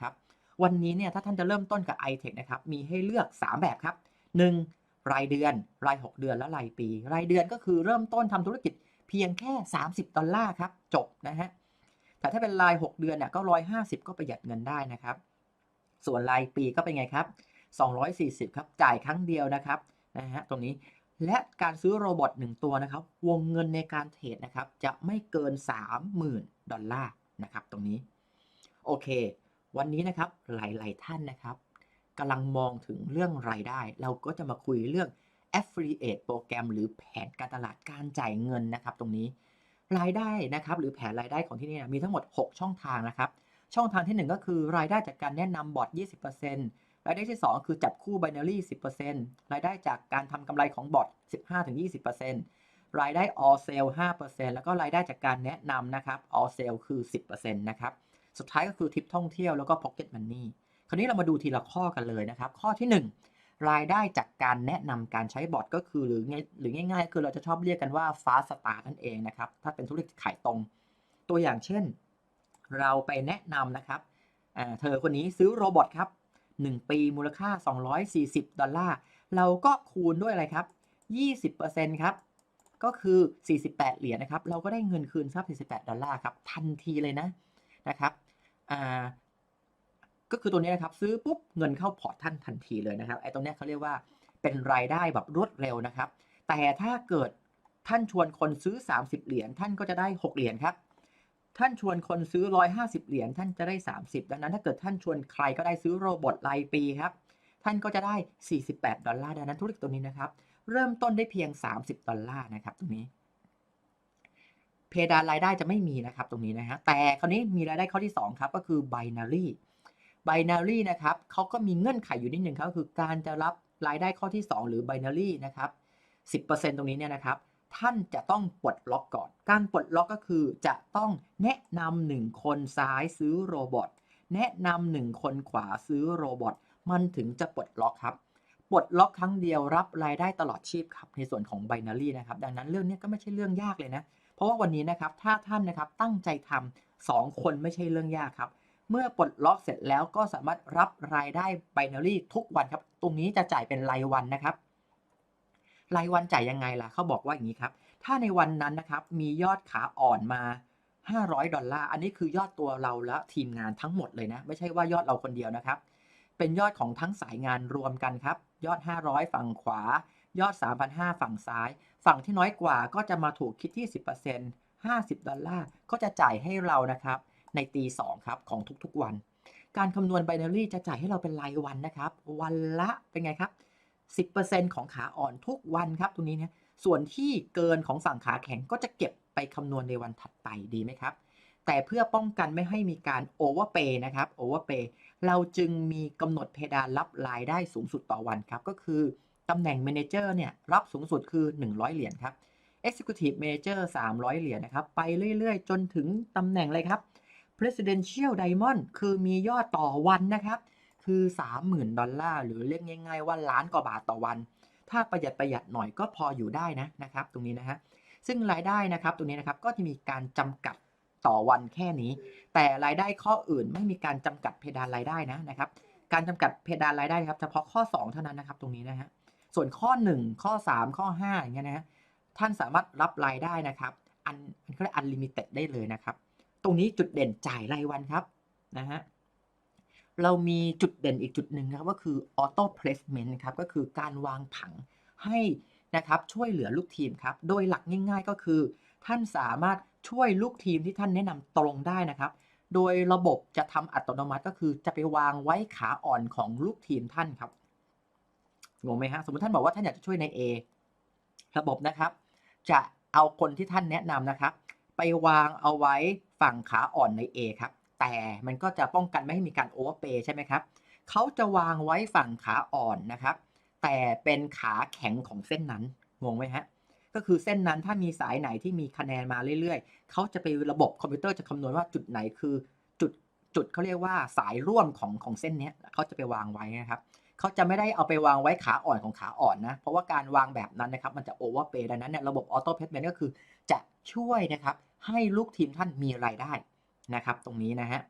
นะครับ วันนี้เนี่ยถ้าท่านจะเริ่มต้นกับ iTech นะครับมีให้เลือก 3 แบบครับ 1. รายเดือน ราย 6 เดือนและรายปี รายเดือนก็คือเริ่มต้นทำธุรกิจเพียงแค่ 30 ดอลลาร์ครับ จบนะฮะแต่ถ้าเป็นราย 6 เดือนเนี่ยก็ 150 ก็ประหยัดเงินได้นะครับ ส่วนรายปีก็เป็นไงครับ 240 ครับ จ่ายครั้งเดียวนะครับนะฮะตรงนี้และการซื้อโรบอท1ตัวนะครับ วงเงินในการเทรดนะครับ จะไม่เกิน 30,000 ดอลลาร์นะครับ ตรงนี้ โอเค วันนี้นะครับหลายๆท่านนะครับกำลังมองถึงเรื่องรายได้ เราก็จะมาคุยเรื่อง affiliate โปรแกรม หรือแผนการตลาดการจ่ายเงินนะครับ ตรงนี้รายได้นะครับ หรือแผนรายได้ของที่นี่นะมีทั้งหมด 6 ช่องทางนะครับ ช่องทางที่ 1 ก็คือรายได้จากการแนะนำบอร์ด20%รายได้ที่ 2 คือจับคู่ binary 10%รายได้จากการทำกำไรของบอร์ด15-20%รายได้ all sale 5%แล้วก็รายได้จากการแนะนำนะครับ all sale คือ 10%นะครับ สุดท้ายก็คือทริปท่องเที่ยวแล้วก็ pocket money คราวนี้เรามาดูทีละข้อกันเลยนะครับ ข้อที่ 1 รายได้จากการแนะนำการใช้บอร์ดก็คือหรือง่ายหรือง่ายๆ คือเราจะชอบเรียกกันว่า fast start นั่นเองนะครับ ถ้าเป็นธุรกิจขายตรง ตัวอย่างเช่น เราไปแนะนำนะครับเธอคนนี้ซื้อโรบอทครับ 1 ปีมูลค่า 240 ดอลลาร์ เราก็คูณด้วยอะไรครับ 20%ครับ ก็คือ 48 เหรียญนะครับ เราก็ได้เงินคืนทรัพย์48 ดอลลาร์ครับ ทันทีเลยนะ นะครับก็คือตัวนี้นะครับซื้อปุ๊บเงินเข้าพอร์ตท่านทันทีเลยนะครับไอ้ตรงนี้เขาเรียกว่าเป็นรายได้แบบรวดเร็วนะครับ แต่ถ้าเกิดท่านชวนคนซื้อ 30 เหรียญท่านก็จะได้ 6 เหรียญครับท่านชวนคนซื้อ 150 เหรียญท่านจะได้ 30 ดังนั้นถ้าเกิดท่านชวนใครก็ได้ซื้อโรบอทรายปีครับท่านก็จะได้ 48 ดอลลาร์ดังนั้นธุรกิจตัวนี้นะครับ เริ่มต้นได้เพียง 30 ดอลลาร์นะครับตรงนี้ เพดานรายได้จะไม่มีนะครับตรงนี้นะฮะแต่คราวนี้มีรายได้ข้อที่ 2 ครับก็คือ binary binary นะครับเขาก็มีเงื่อนไขอยู่นิดหนึ่งครับก็คือการจะรับรายได้ข้อที่ 2 หรือ binary นะครับ 10%ตรงนี้เนี่ยนะครับ ท่านจะต้องปลดล็อกก่อน การปลดล็อกก็คือจะต้องแนะนำหนึ่งคนซ้ายซื้อโรบอทแนะนำหนึ่งคนขวาซื้อโรบอทมันถึงจะปลดล็อกครับปลดล็อกครั้งเดียวรับรายได้ตลอดชีพครับในส่วนของ binary นะครับ ดังนั้นเรื่องนี้ก็ไม่ใช่เรื่องยากเลยนะ ราะว่าวันนี้นะครับถ้าท่านนะครับตั้งใจทำสองคนไม่ใช่เรื่องยากครับ เมื่อปลดล็อกเสร็จแล้วก็สามารถรับรายได้ binary ทุกวันครับ ตรงนี้จะจ่ายเป็นรายวันนะครับ รายวันจ่ายยังไงล่ะเขาบอกว่าอย่างนี้ครับ ถ้าในวันนั้นนะครับมียอดขาอ่อนมา 500 ดอลลาร์ อันนี้คือยอดตัวเราและทีมงานทั้งหมดเลยนะ ไม่ใช่ว่ายอดเราคนเดียวนะครับ เป็นยอดของทั้งสายงานรวมกันครับ ยอด 500 ฝั่งขวา ยอด 3,500 ฝั่งซ้าย ฝั่งที่น้อยกว่าก็จะมาถูกคิดที่ 10% 50 ดอลลาร์ ก็จะจ่ายให้เรานะครับ ในตี2ครับ ของทุกๆวัน การคำนวณ binary จะจ่ายให้เราเป็นรายวันนะครับ วันละเป็นไงครับ 10%ของขาอ่อนทุกวันครับตรงนี้นี่ยส่วนที่เกินของฝั่งขาแข็งก็จะเก็บไปคำนวณในวันถัดไปดีไหมครับ แต่เพื่อป้องกันไม่ให้มีการโอเวอร์เปย์นะครับโอเวอร์เปย์เราจึงมีกำหนดเพดานรับรายได้สูงสุดต่อวันครับก็คือ ตำแหน่ง Manager เนี่ยรับสูงสุดคือ 100 เหรียญครับ Executive Manager 300 เหรียญนะครับ ไปเรื่อย ๆ จนถึงตำแหน่งเลยครับ Presidential Diamond คือมียอดต่อวันนะครับ คือ 30,000 ดอลลาร์ หรือเรียกง่าย ๆ ว่าล้านกว่าบาทต่อวัน ถ้าประหยัดประหยัดหน่อยก็พออยู่ได้นะนะครับ ตรงนี้นะฮะซึ่งรายได้นะครับตรงนี้นะครับก็จะมีการจำกัดต่อวันแค่นี้ แต่รายได้ข้ออื่นไม่มีการจำกัดเพดานรายได้นะนะครับ การจำกัดเพดานรายได้ครับเฉพาะข้อ 2 เท่านั้นนะครับตรงนี้นะฮะ ส่วนข้อ 1 ข้อ 3 ข้อ5อย่างเงี้ยนะท่านสามารถรับรายได้นะครับอันอันก็เรียกอันลิมิเต็ดได้เลยนะครับ ตรงนี้จุดเด่นจ่ายรายวันครับนะฮะเรามีจุดเด่นอีกจุดหนึ่งนะครับก็คือ auto placement ครับก็คือการวางผังให้นะครับช่วยเหลือลูกทีมครับ โดยหลักง่ายๆก็คือ ท่านสามารถช่วยลูกทีมที่ท่านแนะนำตรงได้นะครับ โดยระบบจะทำอัตโนมัติก็คือจะไปวางไว้ขาอ่อนของลูกทีมท่านครับ งงไหมฮะสมมติท่านบอกว่าท่านอยากจะช่วยใน A ระบบนะครับ จะเอาคนที่ท่านแนะนำนะครับ ไปวางเอาไว้ฝั่งขาอ่อนใน A ครับแต่มันก็จะป้องกันไม่ให้มีการโอเวอร์เปย์ใช่ไหมครับเขาจะวางไว้ฝั่งขาอ่อนนะครับ แต่เป็นขาแข็งของเส้นนั้นงงไหมฮะก็คือเส้นนั้นถ้ามีสายไหนที่มีคะแนนมาเรื่อยๆ เขาจะไประบบคอมพิวเตอร์จะคำนวณว่าจุดไหนคือจุดจุดเขาเรียกว่าสายร่วมของของเส้นนี้เขาจะไปวางไว้นะครับ เขาจะไม่ได้เอาไปวางไว้ขาอ่อนของขาอ่อนนะ เพราะว่าการวางแบบนั้นนะครับ มันจะโอเวอร์เปย์ดังนั้นเนี่ยระบบออโต้เพ m เมนก็คือ จะช่วยนะครับ ให้ลูกทีมท่านมีรายได้นะครับ ตรงนี้นะฮะ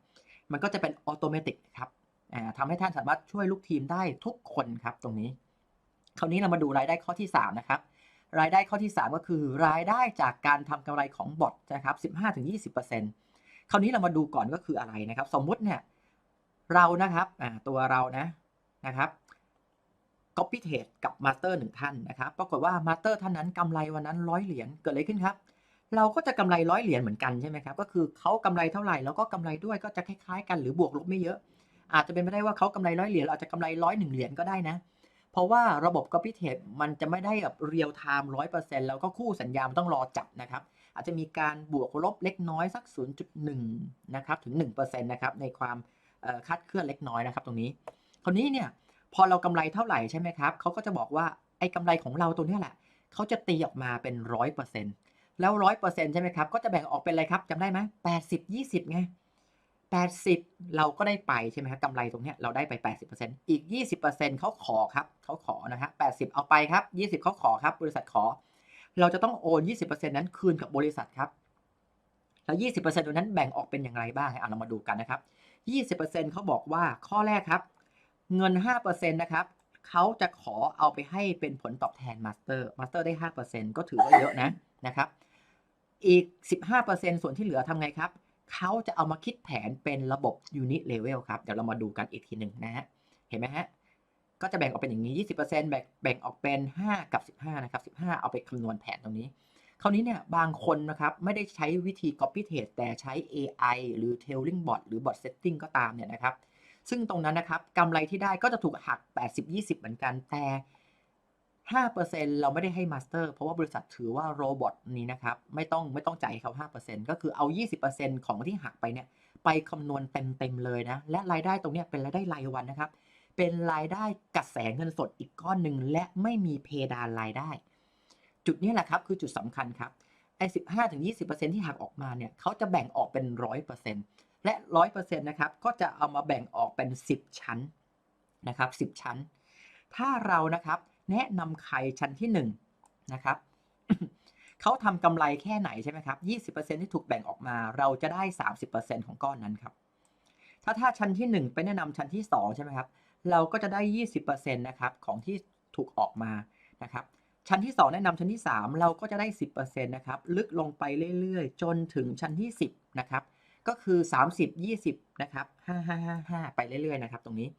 มันก็จะเป็นออโตเมติกครับอ่าทำให้ท่านสามารถช่วยลูกทีมได้ทุกคนครับตรงนี้ คราวนี้เรามาดูรายได้ข้อที่ 3 นะครับ รายได้ข้อที่ 3 ก็คือ รายได้จากการทำกำไรของบอทนะครับ 15-20%คราวนี้เรามาดูก่อนก็คืออะไรนะครับ สมมุติเนี่ยเรานะครับอ่าตัวเรานะนะครับ copy trade กับมาสเตอร์หนึ่งท่านนะครับปรากฏว่ามาสเตอร์ท่านนั้นกำไรวันนั้นร้อยเหรียญเกิดอะไรขึ้นครับ เราก็จะกำไรร้อยเหรียญเหมือนกันใช่ไหมครับก็คือเขากำไรเท่าไหร่แล้วก็กำไรด้วยก็จะคล้ายๆ กันหรือบวกลบไม่เยอะ อาจจะเป็นไปได้ว่าเขากำไรร้อยเหรียญเราอาจจะกำไรร้อยหนึ่งเหรียญก็ได้นะ เพราะว่าระบบ copy trade มันจะไม่ได้แบบเรียลไทม์ร้อยเปอร์เซ็นต์แล้วก็คู่สัญญามันต้องรอจับนะครับอาจจะมีการบวกลบเล็กน้อยสัก 0.1 นะครับ ถึง 1%นะครับ ในความคาดเคลื่อนเล็กน้อยนะครับตรงนี้ คราวนี้เนี่ย พอเรากำไรเท่าไหร่ใช่ไหมครับเขาก็จะบอกว่าไอ้กำไรของเราตัวนี้แหละเขาจะตีออกมาเป็นร้อยเปอร์เซ็นต์แล้วร้อยเปอร์เซ็นต์ใช่ไหมครับ ก็จะแบ่งออกเป็นอะไรครับจำได้ไหมแปดสิบยี่สิบไงแปดสิบเราก็ได้ไปใช่ไหมครับกำไรตรงนี้เราได้ไปแปดสิบเปอร์เซ็นต์อีกยี่สิบเปอร์เซ็นต์เขาขอครับเขาขอนะฮะแปดสิบเอาไปครับยี่สิบเขาขอครับ บริษัทขอ เราจะต้องโอนยี่สิบเปอร์เซ็นต์นั้นคืนกับบริษัทครับ แล้วยี่สิบเปอร์เซ็นต์ตรงนั้นแบ่งออกเป็นอย่างไรบ้างเอะเรามาดูกันนะครับยี่สิบเปอร์เซ็นต์เขาบอกว่าข้อแรกครับ เงิน 5%นะครับเขาจะขอเอาไปให้เป็นผลตอบแทนมาสเตอร์มาสเตอร์ได้ 5%ก็ถือว่าเยอะนะนะครับ อีก 15%ส่วนที่เหลือทำไงครับ เขาจะเอามาคิดแผนเป็นระบบ unit level ครับ เดี๋ยวเรามาดูกันอีกทีหนึ่งนะฮะ เห็นไหมฮะ ก็จะแบ่งออกเป็นอย่างนี้ 20%แบ่งแบ่งออกเป็น 5 กับ 15 นะครับ 15 เอาไปคำนวณแผนตรงนี้ คราวนี้เนี่ยบางคนนะครับไม่ได้ใช้วิธี copy trade แต่ใช้ AI หรือ tailing bot หรือ bot setting ก็ตามเนี่ยนะครับ ซึ่งตรงนั้นนะครับกำไรที่ได้ก็จะถูกหัก 80-20 เหมือนกันแต่5%เราไม่ได้ให้มาสเตอร์เพราะว่าบริษัทถือว่าโรบอทนี้นะครับไม่ต้องไม่ต้องจ่ายเขา5%ก็คือเอา 20%ของที่หักไปเนี่ยไปคำนวณเต็มๆเลยนะ และรายได้ตรงนี้เป็นรายได้รายวันนะครับ เป็นรายได้กระแสเงินสดอีกก้อนหนึ่งและไม่มีเพดานรายได้ จุดนี้แหละครับคือจุดสำคัญครับไอ้15-20%ที่หักออกมาเนี่ยเขาจะแบ่งออกเป็นร้อยเปอร์เซ็นต์ นะครับก็จะเอามาแบ่งออกเป็นสิบชั้นนะครับสิบชั้น ถ้าเรานะครับแนะนำใครชั้นที่หนึ่งนะครับเขาทำกำไรแค่ไหนใช่ไหมครับยี่สิบเปอร์เซ็นที่ถูกแบ่งออกมา เราจะได้สามสิบเปอร์เซ็นของก้อนนั้นครับถ้าถ้าชั้นที่หนึ่งไปแนะนำชั้นที่สองใช่ไหมครับ เราก็จะได้ยี่สิบเปอร์เซ็นต์นะครับของที่ถูกออกมานะครับชั้นที่ 2 แนะนำชั้นที่ 3 เราก็จะได้ 10%นะครับ ลึกลงไปเรื่อยๆ จนถึงชั้นที่ 10 นะครับ ก็คือ 30 20นะครับ5 5 5 5 ไปเรื่อยๆนะครับตรงนี้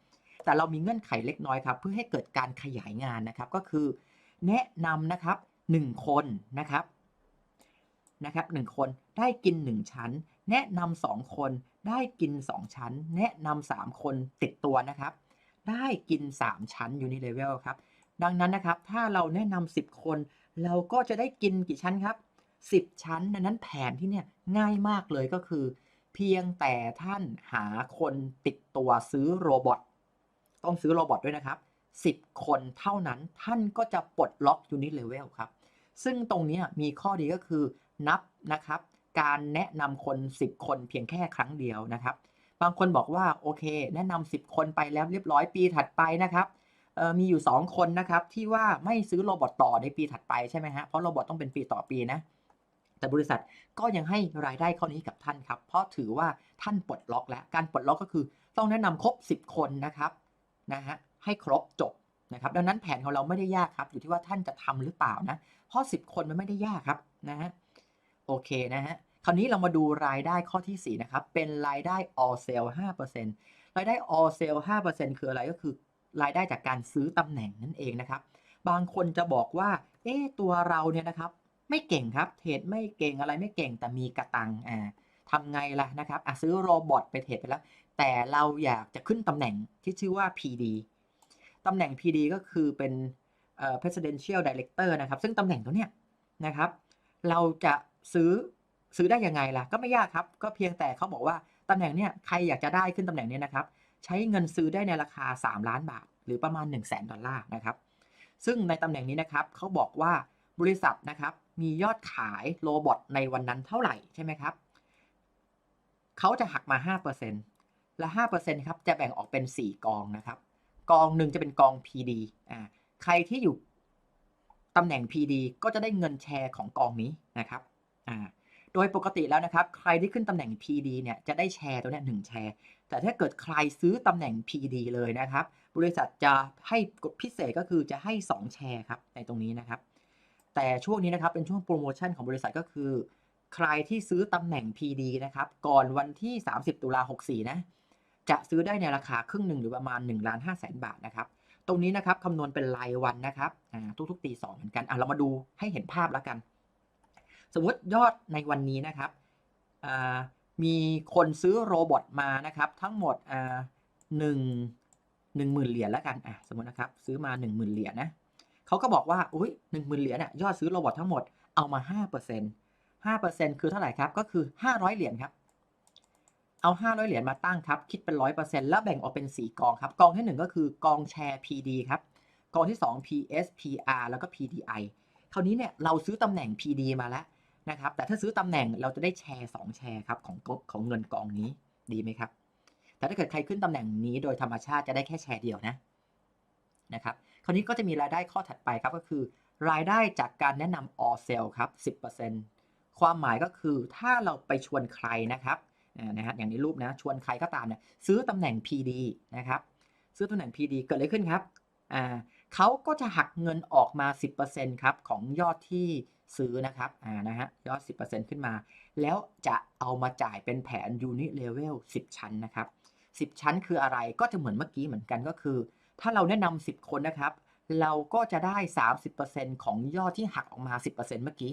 แต่เรามีเงื่อนไขเล็กน้อยครับ เพื่อให้เกิดการขยายงานนะครับ ก็คือแนะนำนะครับ 1 คนนะครับนะครับ1คนได้กิน 1 ชั้น แนะนำ2คนได้กิน 2 ชั้น แนะนำา3คนติดตัวนะครับ ได้กิน 3 ชั้นอยู่ในเลเวลครับ ดังนั้นนะครับถ้าเราแนะนำ10 คน เราก็จะได้กินกี่ชั้นครับ 10 ชั้นดังนั้นแผนที่เนี่ยง่ายมากเลยก็คือ เพียงแต่ท่านหาคนติดตัวซื้อโรบอทต้องซื้อโรบอทด้วยนะครับ 10 คนเท่านั้นท่านก็จะปลดล็อกยูนิตเลเวลครับ ซึ่งตรงนี้มีข้อดีก็คือนับนะครับ การแนะนำคน 10 คนเพียงแค่ครั้งเดียวนะครับ บางคนบอกว่าโอเค แนะนำ10 คนไปแล้วเรียบร้อยปีถัดไปนะครับมีอยู่ 2 คนนะครับที่ว่าไม่ซื้อโรบอทต่อในปีถัดไปใช่ไหมฮะเพราะโรบอทต้องเป็นปีต่อปีนะ แต่บริษัทก็ยังให้รายได้ข้อนี้กับท่านครับ เพราะถือว่าท่านปลดล็อกแล้ว การปลดล็อกก็คือต้องแนะนำครบ 10 คนนะครับนะฮะให้ครบจบนะครับดังนั้นแผนของเราไม่ได้ยากครับ อยู่ที่ว่าท่านจะทำหรือเปล่านะ เพราะ 10 คนมันไม่ได้ยากครับนะฮะโอเคนะฮะคราวนี้เรามาดูรายได้ข้อที่ 4 นะครับ เป็นรายได้ all sale 5%รายได้ all sale 5%คืออะไรก็คือ รายได้จากการซื้อตำแหน่งนั่นเองนะครับ บางคนจะบอกว่า เอ๊ตัวเราเนี่ยนะครับ ไม่เก่งครับ เทรดไม่เก่งอะไรไม่เก่งแต่มีกระตังอ่าทำไงล่ะนะครับอะซื้อโรบอทไปเทรดไปแล้ว แต่เราอยากจะขึ้นตำแหน่งที่ชื่อว่า PD ตำแหน่ง PD ก็คือเป็นเอ่อ presidential director นะครับ ซึ่งตำแหน่งตัวเนี้ยนะครับ เราจะซื้อซื้อได้ยังไงล่ะ ก็ไม่ยากครับ ก็เพียงแต่เขาบอกว่าตำแหน่งเนี้ยใครอยากจะได้ขึ้นตำแหน่งเนี้ยนะครับ ใช้เงินซื้อได้ในราคา 3 ล้านบาท หรือประมาณ 1 0 0 0 0แดอลลาร์นะครับ ซึ่งในตำแหน่งนี้นะครับเขาบอกว่าบริษัทนะครับ มียอดขายโรบอทในวันนั้นเท่าไหร่ใช่ไหมครับเขาจะหักมา 5%และ 5%ครับจะแบ่งออกเป็น 4 กองนะครับ กองหนึ่งจะเป็นกอง PD อ่าใครที่อยู่ตำแหน่ง PD ก็จะได้เงินแชร์ของกองนี้นะครับอ่าโดยปกติแล้วนะครับ ใครที่ขึ้นตำแหน่ง PD เนี่ยจะได้แชร์ตัวเนี้ยหนึ่งแชร์ แต่ถ้าเกิดใครซื้อตำแหน่ง PD เลยนะครับ บริษัทจะให้กฎพิเศษก็คือจะให้ 2 แชร์ครับในตรงนี้นะครับ แต่ช่วงนี้นะครับเป็นช่วงโปรโมชั่นของบริษัทก็คือ ใครที่ซื้อตำแหน่ง PD นะครับ ก่อนวันที่ 30 ตุลา64 นะ จะซื้อได้ในราคาครึ่งหนึ่งหรือประมาณ1ล้าน5แสนบาทนะครับ ตรงนี้นะครับคำนวณเป็นรายวันนะครับอ่าทุกๆตีสองเหมือนกันอะเรามาดูให้เห็นภาพแล้วกัน สมมติยอดในวันนี้นะครับมีคนซื้อโรบอทมานะครับ ทั้งหมดหนึ่งหนึ่งหมื่นเหรียญแล้วกันอะสมมตินะครับ ซื้อมาหนึ่งหมื่นเหรียญนะ เขาก็บอกว่าอุ้ยหนึ่งหมื่นเหรียญเนี่ยยอดซื้อโรบอททั้งหมดเอามาห้าเปอร์เซ็นต์ห้าเปอร์เซ็นต์คือเท่าไหร่ครับ ก็คือห้าร้อยเหรียญครับ เอา500เหรียญมาตั้งครับ คิดเป็น100%แล้วแบ่งออกเป็น4กองครับ กองที่1ก็คือกองแชร์ PD ครับ กองที่2 PS PR แล้วก็ PDI คราวนี้เนี่ยเราซื้อตำแหน่ง PD มาแล้วนะครับ แต่ถ้าซื้อตำแหน่งเราจะได้แชร์2แชร์ครับของของเงินกองนี้ดีไหมครับ แต่ถ้าเกิดใครขึ้นตำแหน่งนี้โดยธรรมชาติจะได้แค่แชร์เดียวนะนะครับ คราวนี้ก็จะมีรายได้ข้อถัดไปครับก็คือ รายได้จากการแนะนำ all sell ครับ 10%ความหมายก็คือถ้าเราไปชวนใครนะครับนะฮะอย่างในรูปนะชวนใครก็ตามเนี่ยซื้อตำแหน่ง PD นะครับซื้อตำแหน่ง PD เกิดอะไรขึ้นครับอ่าเขาก็จะหักเงินออกมา 10%ครับของยอดที่ซื้อนะครับอ่านะฮะยอด 10%ขึ้นมา แล้วจะเอามาจ่ายเป็นแผน Unit Level 10 ชั้นนะครับ 10 ชั้นคืออะไรก็จะเหมือนเมื่อกี้เหมือนกันก็คือ ถ้าเราแนะนำ10 คนนะครับ เราก็จะได้ 30%ของยอดที่หักออกมา 10%เมื่อกี้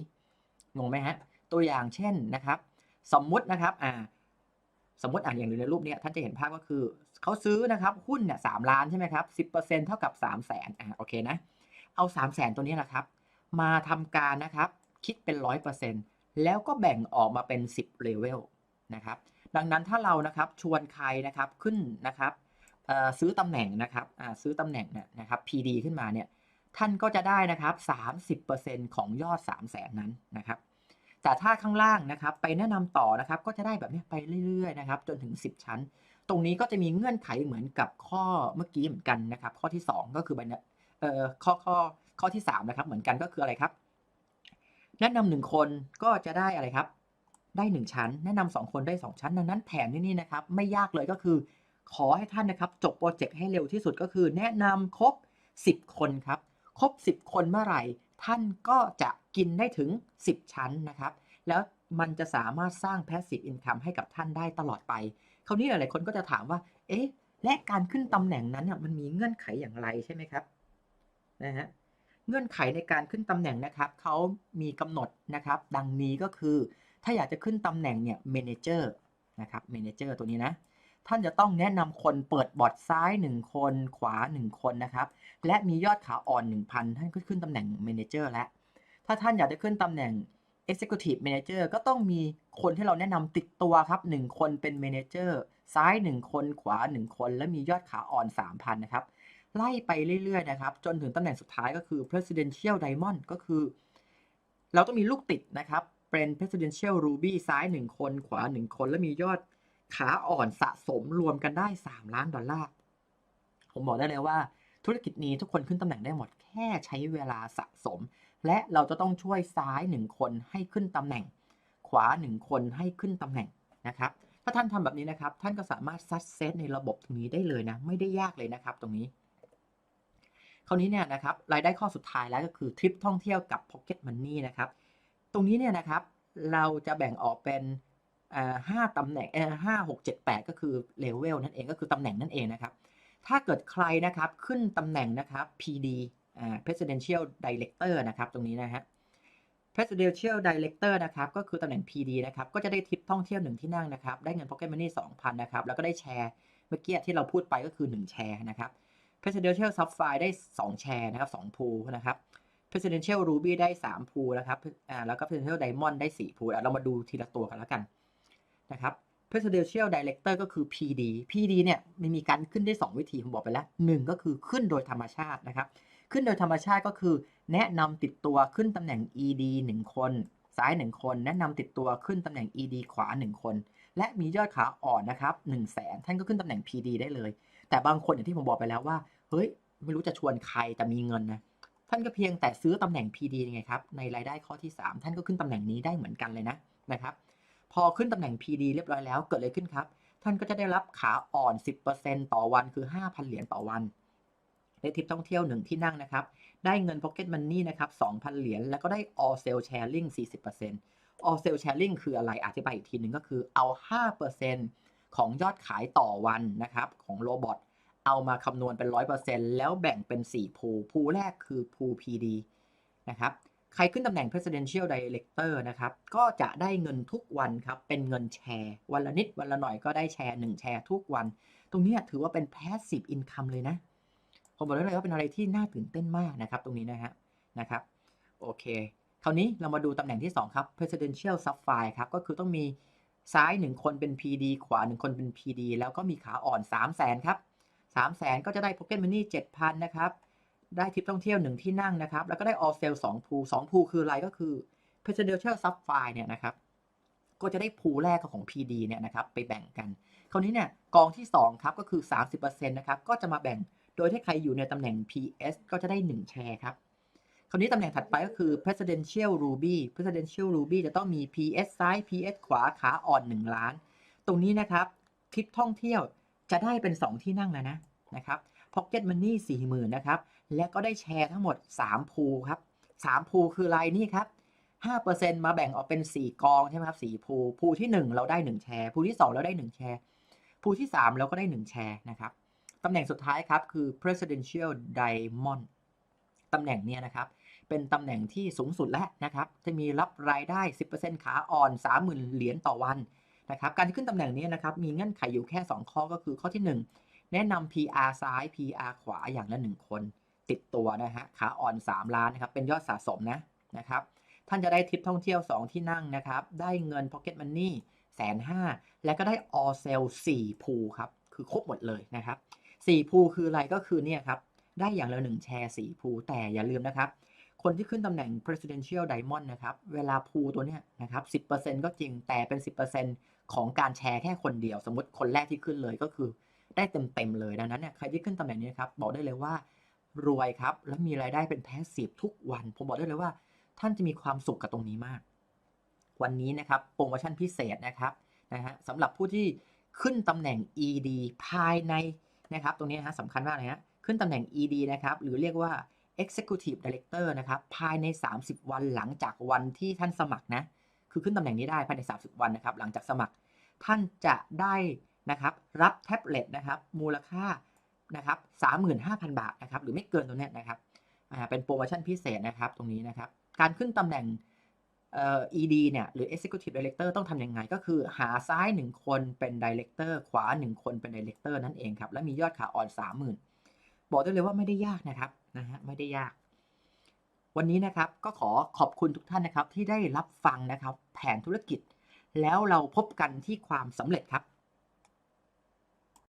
งงไหมฮะตัวอย่างเช่นนะครับ สมมุตินะครับอ่าสมมติอ่านอย่างในรูปนี้ท่านจะเห็นภาพก็คือเขาซื้อนะครับหุ้นเนี่ยสามล้านใช่ไหมครับสิบเปอร์เซ็นเท่ากับสามแสนอ่าโอเคนะ เอาสามแสนตัวนี้นะครับ มาทำการนะครับ คิดเป็นร้อยเปอร์เซ็นแล้วก็แบ่งออกมาเป็นสิบเลเวลนะครับ ดังนั้นถ้าเรานะครับชวนใครนะครับขึ้นนะครับ ซื้อตำแหน่งนะครับซื้อตำแหน่งเนี่ยนะครับ PD ขึ้นมาเนี่ยท่านก็จะได้นะครับ 30%ของยอด 3 0 0แสนนั้นนะครับ แต่ถ้าข้างล่างนะครับไปแนะนำต่อนะครับก็จะได้แบบนี้ไปเรื่อยๆนะครับจนถึง 10 ชั้น ตรงนี้ก็จะมีเงื่อนไขเหมือนกับข้อเมื่อกี้เหมือนกันนะครับ ข้อที่ 2 ก็คือใบเอ่อข้อข้อข้อที่3นะครับเหมือนกันก็คืออะไรครับ แนะนำหนึ่งคนก็จะได้อะไรครับได้ 1 ชั้น แนะนำสองคนได้ 2 ชั้น ดังนั้นแผนที่นี่นะครับ ไม่ยากเลยก็คือ ขอให้ท่านนะครับจบโปรเจกต์ให้เร็วที่สุดก็คือ แนะนำครบ 10 คนครับครบ 10 คนเมื่อไหร่ ท่านก็จะกินได้ถึง 10 ชั้นนะครับ แล้วมันจะสามารถสร้าง passive income ให้กับท่านได้ตลอดไป คราวนี้หลายๆคนก็จะถามว่า เอ๊ะ และการขึ้นตำแหน่งนั้นน่ะมันมีเงื่อนไขอย่างไรใช่ไหมครับ นะฮะ เงื่อนไขในการขึ้นตำแหน่งนะครับเขามีกำหนดนะครับ ดังนี้ก็คือ ถ้าอยากจะขึ้นตำแหน่งเนี่ย manager นะครับ manager ตัวนี้นะ ท่านจะต้องแนะนำคนเปิดบอร์ดซ้าย 1 คนขวา 1 คนนะครับ และมียอดขาอ่อน 1,000 ท่านก็ขึ้นตำแหน่ง manager แล้ว ถ้าท่านอยากจะขึ้นตำแหน่ง Executive Manager ก็ต้องมีคนที่เราแนะนำติดตัวครับ 1 คนเป็น Manager ซ้าย 1 คนขวา 1 คน และมียอดขาอ่อน 3,000 นะครับ ไล่ไปเรื่อยๆนะครับ จนถึงตำแหน่งสุดท้ายก็คือ Presidential Diamond ก็คือ เราต้องมีลูกติดนะครับเป็น Presidential Ruby ซ้าย 1 คนขวา 1 คน และมียอด ขาอ่อนสะสมรวมกันได้ 3 ล้านดอลลาร์ ผมบอกได้เลยว่า ธุรกิจนี้ทุกคนขึ้นตำแหน่งได้หมดแค่ใช้เวลาสะสม และเราจะต้องช่วยซ้าย 1 คนให้ขึ้นตำแหน่ง ขวา 1 คนให้ขึ้นตำแหน่งนะครับถ้าท่านทำแบบนี้นะครับ ท่านก็สามารถซัดเซตในระบบตรงนี้ได้เลยนะ ไม่ได้ยากเลยนะครับตรงนี้คราวนี้เนี่ยนะครับรายได้ข้อสุดท้ายแล้วก็คือทริปท่องเที่ยวกับ Pocket Money นะครับตรงนี้เนี่ยนะครับเราจะแบ่งออกเป็น ห้าตำแหน่งห้าหกเจ็ดแปดก็คือเลเวลนั่นเองก็คือตำแหน่งนั่นเองนะครับ ถ้าเกิดใครนะครับขึ้นตำแหน่งนะครับ PD อ่า Presidential Director นะครับตรงนี้นะฮะ Presidential Director นะครับก็คือตำแหน่ง PD นะครับก็จะได้ทริปท่องเที่ยวหนึ่งที่นั่งนะครับได้เงิน Pocket Money 2,000นะครับแล้วก็ได้แชร์เมื่อกี้ที่เราพูดไปก็คือ 1 แชร์นะครับ Presidential Sapphire ได้ 2 แชร์นะครับ2พูนะครับ Presidential Ruby ได้ 3พูนะครับอ่าแล้วก็ Presidential Diamond ได้ 4พูเรามาดูทีละตัวกันแล้วกัน นะครับ Presidential Director ก็คือ PD PD เนี่ยมันมีการขึ้นได้ 2 วิธี ผมบอกไปแล้ว 1 ก็คือขึ้นโดยธรรมชาตินะครับ ขึ้นโดยธรรมชาติก็คือ แนะนำติดตัวขึ้นตำแหน่ง ED 1 คน ซ้าย 1 คน แนะนำติดตัวขึ้นตำแหน่ง ED ขวา 1 คน และมียอดขาอ่อนนะครับ1 0 0 0 0แสนท่านก็ขึ้นตำแหน่ง PD ได้เลย แต่บางคนอย่างที่ผมบอกไปแล้วว่า เฮ้ย ไม่รู้จะชวนใครแต่มีเงินนะท่านก็เพียงแต่ซื้อตำแหน่ง PD ยังไงครับ ในรายได้ข้อที่ 3 ท่านก็ขึ้นตำแหน่งนี้ได้เหมือนกันเลยนะนะครับ พอขึ้นตำแหน่ง PD เรียบร้อยแล้วเกิดอะไรขึ้นครับ ท่านก็จะได้รับขาอ่อน 10%ต่อวันคือ 5,000 เหรียญต่อวันได้ทริปท่องเที่ยว 1 ที่นั่งนะครับ ได้เงิน Pocket Money นะครับ 2,000 เหรียญแล้วก็ได้ All Sale Sharing 40% All Sale Sharing คืออะไรอธิบายอีกทีหนึ่งก็คือเอา 5%ของยอดขายต่อวันนะครับของโรบอทเอามาคำนวณเป็น 100%แล้วแบ่งเป็น 4 พูพูแรกคือพู PD นะครับ ใครขึ้นตำแหน่ง presidential director นะครับ ก็จะได้เงินทุกวันครับ เป็นเงินแชร์ วันละนิดวันละหน่อยก็ได้แชร์ 1 แชร์ทุกวัน ตรงนี้ถือว่าเป็น passive income เลยนะ ผมบอกเลยว่าเป็นอะไรที่น่าตื่นเต้นมากนะครับ ตรงนี้นะฮะนะครับ โอเค คราวนี้เรามาดูตำแหน่งที่ 2 ครับ presidential supply ครับ ก็คือต้องมีซ้าย 1 คนเป็น PD ขวา 1 คนเป็น PD แล้วก็มีขาอ่อน 3 0 0 0 0 0 ครับ 3 0 0 0 0 0 ก็จะได้ pocket money 7,000 นะครับ ได้ทริปท่องเที่ยว1ที่นั่งนะครับ แล้วก็ได้ all sale 2พู2พูคืออะไรก็คือ presidential supply เนี่ยนะครับ ก็จะได้พูแรกของ PD เนี่ยนะครับ ไปแบ่งกัน คราวนี้เนี่ยกองที่ 2 ครับ ก็คือ 30%นะครับ ก็จะมาแบ่ง โดยที่ใครอยู่ในตำแหน่ง PS ก็จะได้ 1 แชร์ครับ คราวนี้ตำแหน่งถัดไปก็คือ presidential ruby presidential ruby จะต้องมี PS ซ้าย PS ขวา ขาอ่อน 1 ล้าน ตรงนี้นะครับทริปท่องเที่ยวจะได้เป็น 2 ที่นั่งแล้วนะนะครับ pocket money 40,000นะครับ และก็ได้แชร์ทั้งหมด 3 พูครับ3พูคืออะไรนี่ครับ5%มาแบ่งออกเป็น 4 กองใช่ไหมครับ4พูพูที่ 1 เราได้ 1 แชร์พูที่ 2 เราได้ 1 แชร์พูที่ 3 เราก็ได้ 1 แชร์นะครับตำแหน่งสุดท้ายครับคือ presidential diamond ตำแหน่งเนี้ยนะครับเป็นตำแหน่งที่สูงสุดแล้วนะครับ จะมีรับรายได้ 10%ขาอ่อน 30,000 เหรียญต่อวันนะครับการที่ขึ้นตำแหน่งนี้นะครับมีเงื่อนไขอยู่แค่ 2 ข้อก็คือข้อที่ 1 แนะนำ PR ซ้าย PR ขวาอย่างละ 1 คน ติดตัวนะฮะขาอ่อน 3 ล้านนะครับเป็นยอดสะสมนะนะครับท่านจะได้ทริปท่องเที่ยว 2 ที่นั่งนะครับได้เงิน Pocket Money แสนห้าและก็ได้ All Sale 4พูครับคือครบหมดเลยนะครับ4พูคืออะไรก็คือเนี่ยครับได้อย่างละ1แชร์4พูแต่อย่าลืมนะครับคนที่ขึ้นตำแหน่ง presidential diamond นะครับ เวลาพูตัวเนี้ยนะครับ 10%ก็จริง แต่เป็น 10%ของการแชร์แค่คนเดียว สมมติคนแรกที่ขึ้นเลยก็คือ ได้เต็มๆเลย ดังนั้นเนี่ย ใครที่ขึ้นตำแหน่งนี้ครับ บอกได้เลยว่า รวยครับ และมีรายได้เป็นแพสซีฟทุกวัน ผมบอกได้เลยว่า ท่านจะมีความสุขกับตรงนี้มาก วันนี้นะครับโปรโมชั่นพิเศษนะครับนะฮะสำหรับผู้ที่ขึ้นตำแหน่ง ED ภายในนะครับ ตรงนี้นะฮะสำคัญมากเลยฮะขึ้นตำแหน่ง ED นะครับ หรือเรียกว่า Executive Director นะครับ ภายใน 30 วันหลังจากวันที่ท่านสมัครนะ คือขึ้นตำแหน่งนี้ได้ภายใน 30 วันนะครับ หลังจากสมัคร ท่านจะได้นะครับ รับแท็บเล็ตนะครับ มูลค่า นะครับ35,000 บาทนะครับหรือไม่เกินตัวนี้นะครับเป็นโปรโมชั่นพิเศษนะครับตรงนี้นะครับการขึ้นตำแหน่งเอ่อ ED เนี่ยหรือ Executive Director ต้องทำยังไง ก็คือหาซ้าย 1 คนเป็น Director ขวา 1 คนเป็น Director นั่นเองครับ และมียอดขาอ่อน 30,000 บอกได้เลยว่าไม่ได้ยากนะครับนะฮะไม่ได้ยาก วันนี้นะครับก็ขอขอบคุณทุกท่านนะครับที่ได้รับฟังนะครับแผนธุรกิจ แล้วเราพบกันที่ความสำเร็จครับ